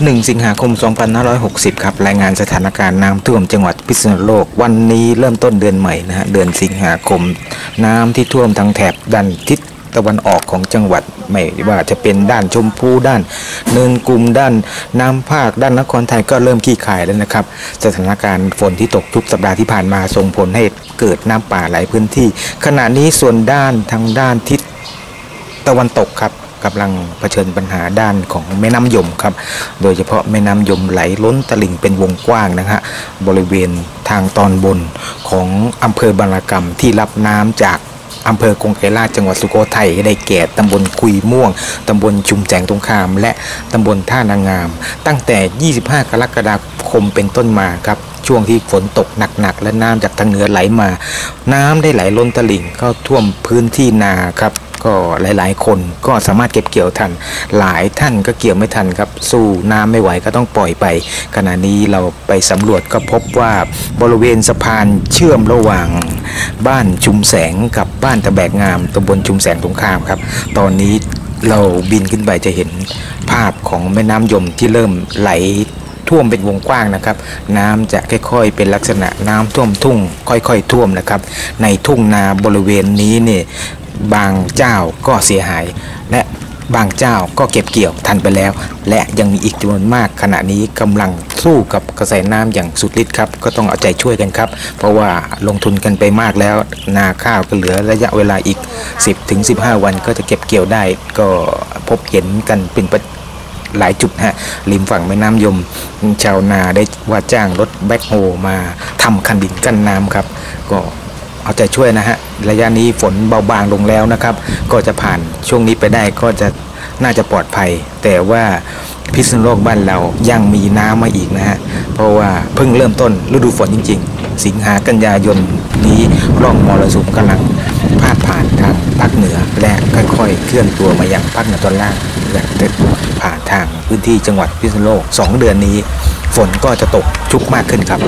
1 สิงหาคม 2560 ครับ รายงานสถานการณ์น้ำท่วมจังหวัดพิษณุโลก วันนี้เริ่มต้นเดือนใหม่นะฮะ เดือนสิงหาคม น้ำที่ท่วมทางแถบด้านทิศตะวันออกของจังหวัดไม่ว่าจะเป็นด้านชมพูด้านเนินกลุ่มด้านน้ำภาคด้านนครไทยก็เริ่มขี้ขายแล้วนะครับ สถานการณ์ฝนที่ตกทุกสัปดาห์ที่ผ่านมาส่งผลให้เกิดน้ำป่าหลายพื้นที่ ขณะนี้ส่วนด้านทางด้านทิศตะวันตกครับ กำลังเผชิญปัญหาด้านของแม่น้ำยมครับ โดยเฉพาะแม่น้ำยมไหลล้นตลิ่งเป็นวงกว้างนะฮะบริเวณทางตอนบนของอำเภอบาระกำที่รับน้ำจากอำเภอกงไกรลาจังหวัดสุโขทัยได้แก่ตำบลคุยม่วง ตำบลชุมแสงตรงคาม และตำบลท่านางาม ตั้งแต่ 25 กรกฎาคมเป็นต้นมาครับ ช่วงที่ฝนตกหนักๆ และน้ำจากทางเหนือไหลมา น้ำได้ไหลล้นตลิ่งเข้าท่วมพื้นที่นาครับ ก็หลายๆ คนก็สามารถเก็บเกี่ยวทัน หลายท่านก็เกี่ยวไม่ทันครับ สู้น้ำไม่ไหวก็ต้องปล่อยไป ขณะนี้เราไปสำรวจก็พบว่าบริเวณสะพานเชื่อมระหว่างบ้านชุมแสงกับบ้านตะแบกงามตำบลชุมแสงตรงข้ามครับ ตอนนี้เราบินขึ้นไปจะเห็นภาพของแม่น้ำยมที่เริ่มไหลท่วมเป็นวงกว้างนะครับ น้ำจะค่อยๆ เป็นลักษณะน้ำท่วมทุ่ง ค่อยๆ ท่วมนะครับ ในทุ่งนาบริเวณนี้เนี่ย บางเจ้าก็เสียหาย และบางเจ้าก็เก็บเกี่ยวทันไปแล้ว และยังมีอีกจำนวนมากขณะนี้กำลังสู้กับกระแสน้ำอย่างสุดฤทธิ์ครับ ก็ต้องเอาใจช่วยกันครับ เพราะว่าลงทุนกันไปมากแล้ว นาข้าวก็เหลือระยะเวลาอีก 10-15 วันก็จะเก็บเกี่ยวได้ ก็พบเห็นกันเป็นประหลายจุดฮะริมฝั่งแม่น้ำยม ชาวนาได้ว่าจ้างรถแบ็คโฮมาทำคันดินกั้นน้ำครับ ก็ เอาใจช่วยนะฮะระยะนี้ฝนเบาบางลงแล้วนะครับ ก็จะผ่านช่วงนี้ไปได้ก็จะน่าจะปลอดภัย แต่ว่าพิษณุโลกบ้านเรายังมีน้ำมาอีกนะฮะ เพราะว่าเพิ่งเริ่มต้นฤดูฝนจริง ๆ สิงหากันยายนนี้ร่องมรสุมกำลังพาดผ่านทางภาคเหนือและค่อยๆ เคลื่อนตัวมายังภาคเหนือตอนล่างและจะผ่านทางพื้นที่จังหวัดพิษณุโลก 2 เดือนนี้ ฝนก็จะตกชุกมากขึ้นครับ